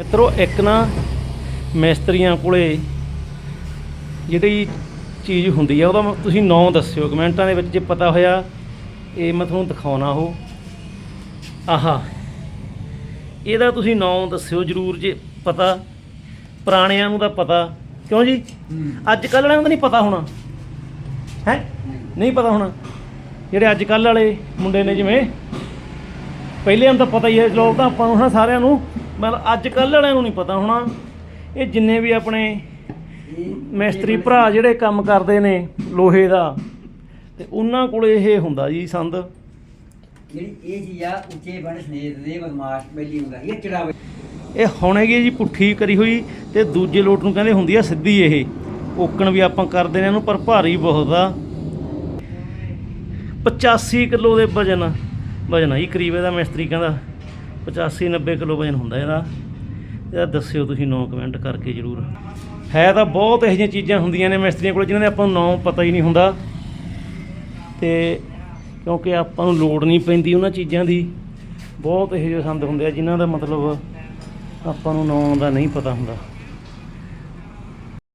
ਮਿੱਤਰੋ ਇੱਕ ਨਾ ਮਿਸਤਰੀਆਂ ਕੋਲੇ ਜਿਹੜੀ ਚੀਜ਼ ਹੁੰਦੀ ਆ ਉਹਦਾ ਤੁਸੀਂ ਨਾਂ ਦੱਸਿਓ ਕਮੈਂਟਾਂ ਦੇ ਵਿੱਚ ਜੇ ਪਤਾ ਹੋਇਆ ਇਹ ਮੈਂ ਤੁਹਾਨੂੰ ਦਿਖਾਉਣਾ ਉਹ। ਆਹਾ ਇਹਦਾ ਤੁਸੀਂ ਨਾਂ ਦੱਸਿਓ ਜਰੂਰ ਜੇ ਪਤਾ ਪੁਰਾਣਿਆਂ ਨੂੰ ਤਾਂ ਪਤਾ। ਕਿਉਂ ਜੀ? ਅੱਜ ਕੱਲ੍ਹ ਵਾਲਿਆਂ ਨੂੰ ਤਾਂ ਨਹੀਂ ਪਤਾ ਹੋਣਾ। ਹੈ? ਨਹੀਂ। ਪਤਾ ਹੋਣਾ। ਜਿਹੜੇ ਅੱਜ ਕੱਲ੍ਹ ਵਾਲੇ ਮੁੰਡੇ ਨੇ ਜਿਵੇਂ ਪਹਿਲੇ ਨੂੰ ਤਾਂ ਪਤਾ ਹੀ ਹੈ ਲੋਕ ਤਾਂ ਆਪਾਂ ਨਾ ਸਾਰਿਆਂ ਨੂੰ। ਮਤਲਬ ਅੱਜ ਕੱਲ੍ਹ ਵਾਲਿਆਂ ਨੂੰ ਨਹੀਂ ਪਤਾ ਹੋਣਾ। ਇਹ ਜਿੰਨੇ ਵੀ ਆਪਣੇ ਮਿਸਤਰੀ ਭਰਾ ਜਿਹੜੇ ਕੰਮ ਕਰਦੇ ਨੇ ਲੋਹੇ ਦਾ ਤੇ ਉਹਨਾਂ ਕੋਲ ਇਹ ਹੁੰਦਾ ਜੀ ਸੰਦ। ਜਿਹੜੀ ਇਹ ਚੀਜ਼ ਆ ਉੱਚੇ ਬਣ ਸਨੇਤ ਦੇ ਬਦਮਾਸ਼ ਬੈਲੀ ਹੁੰਦਾ ਇਹ ਚੜਾਵੇ ਇਹ ਹੁਣ ਹੈਗੀ ਹੈ ਜੀ ਪੁੱਠੀ ਕਰੀ ਹੋਈ ਤੇ ਦੂਜੇ ਲੋਟ ਨੂੰ ਕਹਿੰਦੇ ਹੁੰਦੀ ਆ ਸਿੱਧੀ ਇਹ। ਓਕਣ ਵੀ ਆਪਾਂ ਕਰਦੇ ਨੇ ਇਹਨੂੰ ਪਰ ਭਾਰੀ ਬਹੁਤ ਆ। 85 ਕਿਲੋ ਦੇ ਵਜਨ ਵਜਨ ਆ ਜੀ ਕਰੀਬ ਇਹਦਾ ਮਿਸਤਰੀ ਕਹਿੰਦਾ। 85 90 ਕਿਲੋ ਵਜਨ ਹੁੰਦਾ ਇਹਦਾ। ਇਹਦਾ ਦੱਸਿਓ ਤੁਸੀਂ ਨੌ ਕਮੈਂਟ ਕਰਕੇ ਜਰੂਰ। ਹੈ ਤਾਂ ਬਹੁਤ ਇਹੋ ਜਿਹੀਆਂ ਚੀਜ਼ਾਂ ਹੁੰਦੀਆਂ ਨੇ ਮਿਸਤਰੀਆਂ ਕੋਲ ਜਿਨ੍ਹਾਂ ਦੇ ਆਪਾਂ ਨੂੰ ਨਾਂ ਪਤਾ ਹੀ ਨਹੀਂ ਹੁੰਦਾ। ਤੇ ਕਿਉਂਕਿ ਆਪਾਂ ਨੂੰ ਲੋੜ ਨਹੀਂ ਪੈਂਦੀ ਉਹਨਾਂ ਚੀਜ਼ਾਂ ਦੀ। ਬਹੁਤ ਇਹੋ ਜਿਹੇ ਸੰਦ ਹੁੰਦੇ ਆ ਜਿਨ੍ਹਾਂ ਦਾ ਮਤਲਬ ਆਪਾਂ ਨੂੰ ਨੌ ਦਾ ਨਹੀਂ ਪਤਾ ਹੁੰਦਾ।